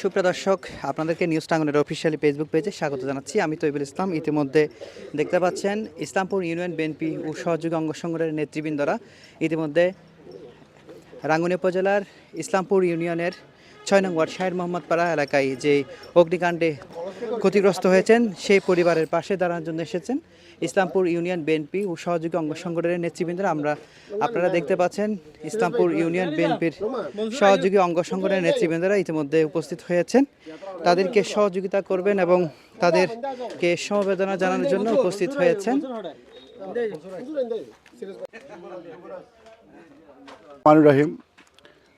সুপ্রিয় দর্শক, আপনাদেরকে নিউজ টাঙ্গনের অফিসিয়ালি ফেসবুক পেজে স্বাগত জানাচ্ছি। আমি তৈবুল ইসলাম। ইতিমধ্যে দেখতে পাচ্ছেন ইসলামপুর ইউনিয়ন বিএনপি ও সহযোগী অঙ্গ সংগঠনের নেতৃবৃন্দরা। ইতিমধ্যে রাঙ্গুনি উপজেলার ইসলামপুর ইউনিয়নের ছয় নং ওয়ার্ড শাহের মোহাম্মদ পাড়া এলাকায় যে অগ্নিকাণ্ডে ক্ষতিগ্রস্ত হয়েছেন, সেই পরিবারের পাশে দাঁড়ানোর জন্য এসেছেন ইসলামপুর ইউনিয়ন বিএনপি ও সহযোগী অঙ্গ সংগঠনের নেতৃবৃন্দরা। আমরা আপনারা দেখতে পাচ্ছেন ইসলামপুর ইউনিয়ন বিএনপির সহযোগী অঙ্গ সংগঠনের নেতৃবৃন্দরা ইতিমধ্যে উপস্থিত হয়েছেন। তাদেরকে সহযোগিতা করবেন এবং তাদেরকে সমবেদনা জানানোর জন্য উপস্থিত হয়েছেন।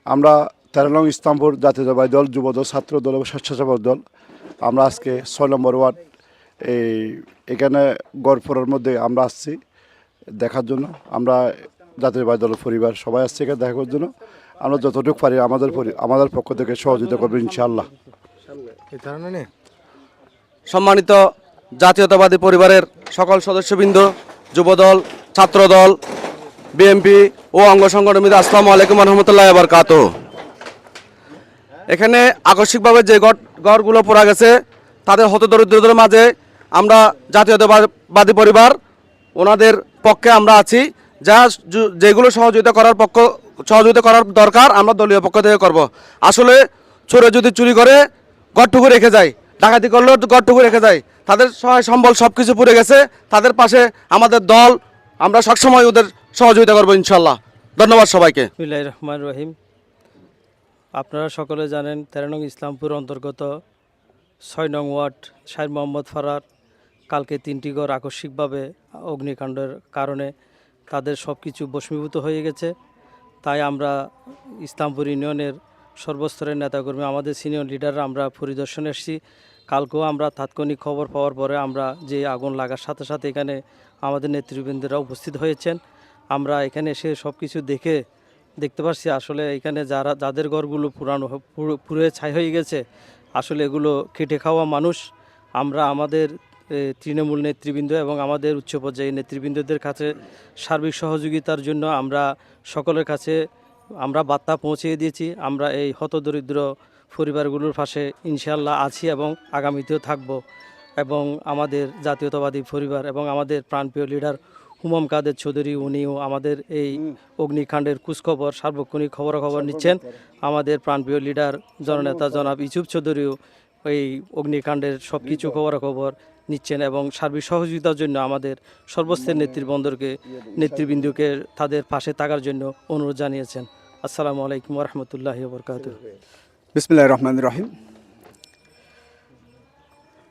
আমরা তেরো নং ইস্তাম্বুল জাতীয়তাবাদী দল, যুবদল, ছাত্র দল এবং স্বেচ্ছাসেবক দল। আমরা আজকে ছয় নম্বর ওয়ার্ড, এই, এখানে গড়পুরের মধ্যে আমরা আসছি দেখার জন্য। আমরা জাতীয়তাবাদী দলের পরিবার, সবাই আসছে এখানে দেখা করার জন্য। আমরা যতটুকু পারি আমাদের আমাদের পক্ষ থেকে সহযোগিতা করব ইনশাআল্লাহ। সম্মানিত জাতীয়তাবাদী পরিবারের সকল সদস্যবৃন্দ, যুবদল, ছাত্রদল, বিএমপি ও অঙ্গ সংগঠন আসসালামু আলাইকুম রহমতুল্লাহ বরকাত এখানে আকস্মিকভাবে যে গড় গড়গুলো পড়া গেছে, তাদের হত দরিদ্রদের মাঝে আমরা জাতীয়তাবাদী পরিবার, ওনাদের পক্ষে আমরা আছি। যা যেগুলো সহযোগিতা করার পক্ষ সহযোগিতা করার দরকার, আমরা দলীয় পক্ষ থেকে করব। আসলে চোরে যদি চুরি করে, গড়টুকু রেখে যায়, ডাকাতি করলেও গড়টুকু রেখে যায়, তাদের সহায় সম্বল সব কিছু পুড়ে গেছে, তাদের পাশে আমাদের দল, আমরা সবসময় ওদের সহযোগিতা করব ইনশাল্লাহ ধন্যবাদ সবাইকে। রহমান রহিম। আপনারা সকলে জানেন তেরো নং ইসলামপুর অন্তর্গত ছয় নং ওয়ার্ড শাহের মোহাম্মদ ফারার। কালকে তিনটি ঘর আকস্মিকভাবে অগ্নিকাণ্ডের কারণে তাদের সব কিছু বশমীভূত হয়ে গেছে। তাই আমরা ইসলামপুর ইউনিয়নের সর্বস্তরের নেতাকর্মী, আমাদের সিনিয়র লিডাররা আমরা পরিদর্শনে এসেছি। কালকেও আমরা তাৎক্ষণিক খবর পাওয়ার পরে আমরা যে আগুন লাগার সাথে সাথে এখানে আমাদের নেতৃবৃন্দরা উপস্থিত হয়েছেন। আমরা এখানে এসে সব কিছু দেখে দেখতে পাচ্ছি আসলে এখানে যারা, যাদের ঘরগুলো পুরানো পুরো- ছাই হয়ে গেছে, আসলে এগুলো খেটে খাওয়া মানুষ। আমরা আমাদের তৃণমূল নেতৃবৃন্দ এবং আমাদের উচ্চ পর্যায়ের নেতৃবৃন্দদের কাছে সার্বিক সহযোগিতার জন্য আমরা সকলের কাছে, আমরা বার্তা পৌঁছিয়ে দিয়েছি। আমরা এই হতদরিদ্র পরিবারগুলোর পাশে ইনশাল্লাহ আছি এবং আগামীতেও থাকব। এবং আমাদের জাতীয়তাবাদী পরিবার এবং আমাদের প্রাণপ্রিয় লিডার হুমাম কাদের চৌধুরী উনিও আমাদের এই অগ্নিকাণ্ডের কুচখবর সার্বক্ষণিক খবরাখবর নিচ্ছেন। আমাদের প্রাণপ্রিয় লিডার জননেতা জনাব ইউসুফ চৌধুরীও এই অগ্নিকাণ্ডের সব কিছু খবরাখবর নিচ্ছেন এবং সার্বিক সহযোগিতার জন্য আমাদের সর্বস্তরের নেতৃবৃন্দকে নেতৃবৃন্দকে তাদের পাশে থাকার জন্য অনুরোধ জানিয়েছেন। আসসালামু আলাইকুম রহমতুল্লাহ বরকাত বিসমিল্লাহ রহমান রহিম।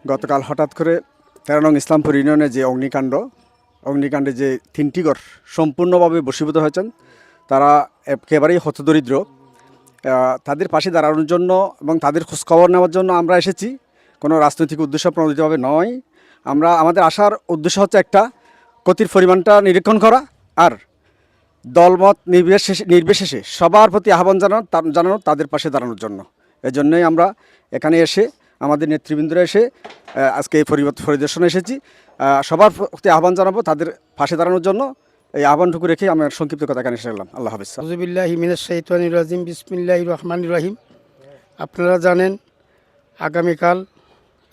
গতকাল হঠাৎ করে তেরো নং ইসলামপুর ইউনিয়নে যে অগ্নিকাণ্ড অগ্নিকাণ্ডে যে তিনটি ঘর সম্পূর্ণভাবে বশীভূত হয়েছেন, তারা একেবারেই হতদরিদ্র। তাদের পাশে দাঁড়ানোর জন্য এবং তাদের খোঁজখবর নেওয়ার জন্য আমরা এসেছি। কোনো রাজনৈতিক উদ্দেশ্য প্রণোদিতভাবে নয়। আমরা, আমাদের আসার উদ্দেশ্য হচ্ছে একটা, ক্ষতির পরিমাণটা নিরীক্ষণ করা আর দলমত নির্বিশেষে নির্বিশেষে সবার প্রতি আহ্বান জানানো জানানো তাদের পাশে দাঁড়ানোর জন্য। এজন্যই আমরা এখানে এসে আমাদের নেতৃবৃন্দরা এসে আজকে এই পরিদর্শনে এসেছি। সবার প্রতি আহ্বান জানাব তাদের পাশে দাঁড়ানোর জন্য। এই আহ্বানটুকু রেখে আমার সংক্ষিপ্ত কথা এসে গেলাম আল্লাহ হাফিজ। আউজুবিল্লাহ মিনাশ শাইতানির রাজিম। বিসমিল্লাহ রহমান রহিম। আপনারা জানেন, আগামীকাল,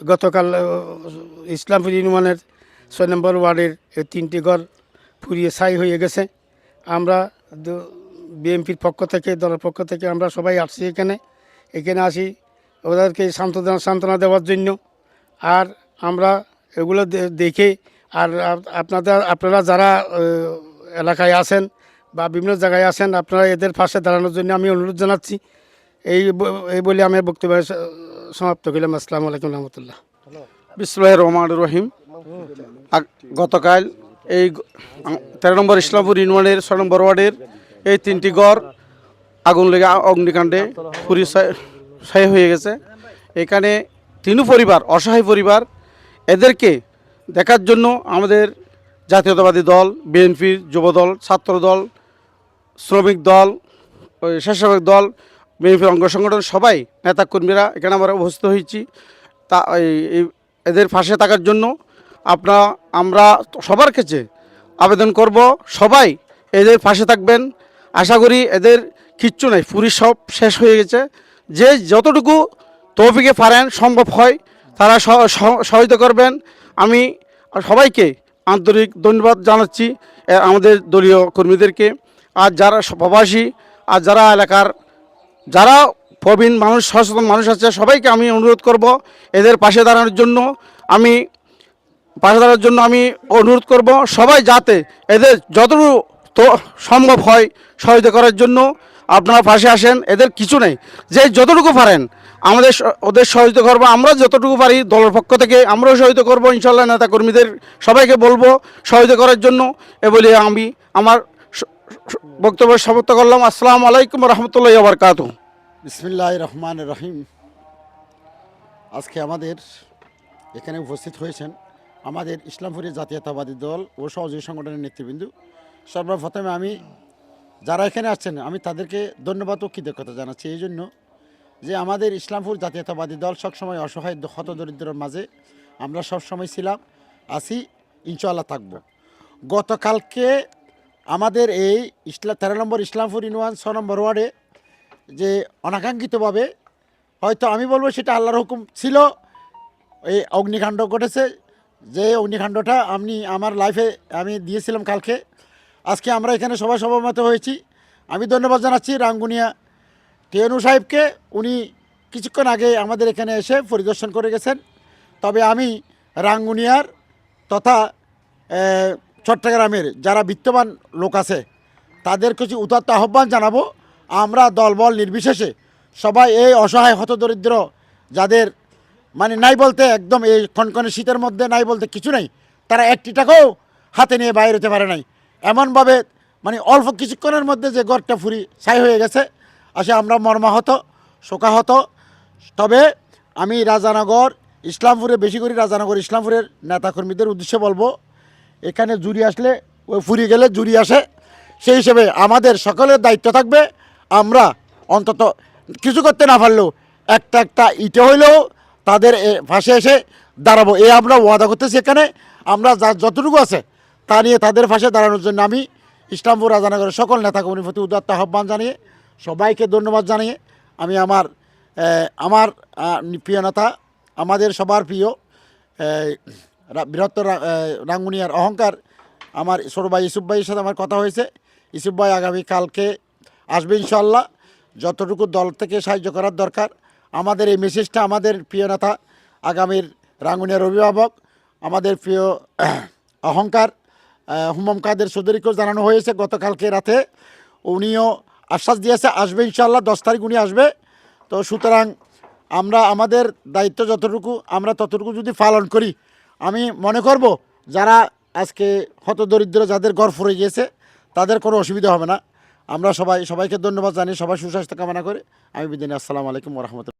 গতকাল ইসলামপুর ইউনিয়নের ছয় নম্বর ওয়ার্ডের তিনটি ঘর ফুরিয়ে ছাই হয়ে গেছে। আমরা বিএনপির পক্ষ থেকে, দলের পক্ষ থেকে আমরা সবাই আসছি এখানে। এখানে আসি ওদেরকে সান্ত্বনা সান্ত্বনা দেওয়ার জন্য। আর আমরা এগুলো দেখে আর আপনাদের, আপনারা যারা এলাকায় আছেন বা বিভিন্ন জায়গায় আছেন, আপনারা এদের পাশে দাঁড়ানোর জন্য আমি অনুরোধ জানাচ্ছি। এই এই বলে আমি বক্তব্য সমাপ্ত করলাম। আসসালামু আলাইকুম রহমতুল্লাহ। বিসমুল্লাহ রহমান রহিম। গতকাল এই তেরো নম্বর ইসলামপুর ইউনিয়নের ছয় নম্বর ওয়ার্ডের এই তিনটি গড় আগুন লেগে অগ্নিকাণ্ডে পুরি ছাই হয়ে গেছে। এখানে তিনু পরিবার, অসহায় পরিবার, এদেরকে দেখার জন্য আমাদের জাতীয়তাবাদী দল বিএনপির যুবদল, ছাত্রদল, শ্রমিক দল স্বেচ্ছাসেবক দল, বিএনপির অঙ্গ সংগঠন সবাই, নেতাকর্মীরা এখানে আমরা উপস্থিত হয়েছি। তা এদের পাশে থাকার জন্য আপনারা আমরা সবার কাছে আবেদন করব। সবাই এদের পাশে থাকবেন। আশা করি এদের কিচ্ছু নেই। পুরি সব শেষ হয়ে গেছে। যে যতটুকু তৌফিকে পারেন, সম্ভব হয়, তারা সহ- সহ- সহায়তা করবেন। আমি সবাইকে আন্তরিক ধন্যবাদ জানাচ্ছি আমাদের দলীয় কর্মীদেরকে। আর যারা প্রবাসী, আর যারা এলাকার, যারা প্রবীণ মানুষ, সচেতন মানুষ আছে, সবাইকে আমি অনুরোধ করব এদের পাশে দাঁড়ানোর জন্য। আমি পাশে দাঁড়ানোর জন্য আমি অনুরোধ করব সবাই যাতে এদের যতটুকু সম্ভব হয় সহায়তা করার জন্য। আপনারা পাশে আসেন, এদের কিছু নেই। যে যতটুকু পারেন, আমাদের ওদের সহায়তা করব। আমরা যতটুকু পারি দলের পক্ষ থেকে, আমরাও সহায়তা করব ইনশাল্লাহ নেতা কর্মীদের সবাইকে বলব সহায়তা করার জন্য। এ বলে আমি আমার বক্তব্য সমাপ্ত করলাম। আসসালামু আলাইকুম রহমতুল্লাহ বারকাতু বিসমিল্লাহ রহমান রহিম। আজকে আমাদের এখানে উপস্থিত হয়েছেন আমাদের ইসলামপুরি জাতীয়তাবাদী দল ও সহযোগী সংগঠনের নেতৃবৃন্দ। সর্বপ্রথমে আমি যারা এখানে আসছেন, আমি তাদেরকে ধন্যবাদ ও কৃতজ্ঞতা জানাচ্ছি। এই জন্য যে আমাদের ইসলামপুর জাতীয়তাবাদী দল সবসময় অসহায় হত দরিদ্রের মাঝে আমরা সবসময় ছিলাম, আছি ইনশাল্লাহ থাকব। গতকালকে আমাদের এই ইসলা তেরো নম্বর ইসলামপুর ইউনিয়ন ছ নম্বর ওয়ার্ডে যে অনাকাঙ্ক্ষিতভাবে, হয়তো আমি বলব সেটা আল্লাহর হুকুম ছিল, এই অগ্নিকাণ্ড ঘটেছে, যে অগ্নিকাণ্ডটা আমি আমার লাইফে আমি দিয়েছিলাম কালকে আজকে আমরা এখানে সবাই সভামত হয়েছি। আমি ধন্যবাদ জানাচ্ছি রাঙ্গুনিয়া টিএনু সাহেবকে। উনি কিছুক্ষণ আগে আমাদের এখানে এসে পরিদর্শন করে গেছেন। তবে আমি রাঙ্গুনিয়ার তথা চট্টগ্রামের যারা বিত্তবান লোক আছে, তাদের কিছু উদাত্ত আহ্বান জানাব। আমরা দলবল নির্বিশেষে সবাই এই অসহায়, হতদরিদ্র, যাদের মানে নাই বলতে একদম এই কনকনে শীতের মধ্যে নাই বলতে কিছু নেই, তারা একটি টাকাও হাতে নিয়ে বাইরে হতে পারে নাই। এমনভাবে মানে অল্প কিছুক্ষণের মধ্যে যে গড়টা ফুরি ছাই হয়ে গেছে, আসে আমরা মর্মাহত, শোকাহত। তবে আমি রাজানগর, ইসলামপুরে, বেশি করে রাজানগর, ইসলামপুরের নেতাকর্মীদের উদ্দেশ্যে বলব, এখানে জুড়ি আসলে, ওই ফুরিয়ে গেলে জুড়ি আসে। সেই হিসেবে আমাদের সকলের দায়িত্ব থাকবে, আমরা অন্তত কিছু করতে না পারলেও একটা একটা ইটে হইলেও তাদের পাশে এসে দাঁড়াবো। এ আমরা ওয়াদা করতেছি এখানে, আমরা যা যতটুকু আছে তা নিয়ে তাদের পাশে দাঁড়ানোর জন্য আমি ইসলামপুর রাজানগরের সকল নেতা কর্মীর প্রতি উদাত্ত আহ্বান জানিয়ে, সবাইকে ধন্যবাদ জানিয়ে আমি আমার আমার প্রিয় নেতা, আমাদের সবার প্রিয় বৃহত্তর রাঙ্গুনিয়ার অহংকার, আমার ছোটো ভাই ইসুফ ভাইয়ের সাথে আমার কথা হয়েছে। ইসুফ ভাই আগামী কালকে আসবে ইনশাল্লাহ যতটুকু দল থেকে সাহায্য করার দরকার, আমাদের এই মেসেজটা আমাদের প্রিয় নেতা, আগামীর রাঙ্গুনিয়ার অভিভাবক, আমাদের প্রিয় অহংকার হুমম কাদের চৌধুরীকেও জানানো হয়েছে গতকালকে রাতে। উনিও আশ্বাস দিয়েছে, আসবে ইনশাল্লাহ দশ তারিখ উনি আসবে। তো সুতরাং আমরা, আমাদের দায়িত্ব যতটুকু, আমরা ততটুকু যদি পালন করি, আমি মনে করব যারা আজকে হতদরিদ্র যাদের ঘর ফুরে গিয়েছে, তাদের কোনো অসুবিধা হবে না। আমরা সবাই, সবাইকে ধন্যবাদ জানিয়ে সবাই সুস্বাস্থ্য কামনা করে আমি বিদিনী আসসালামু আলাইকুম রহমতুল্লাহ।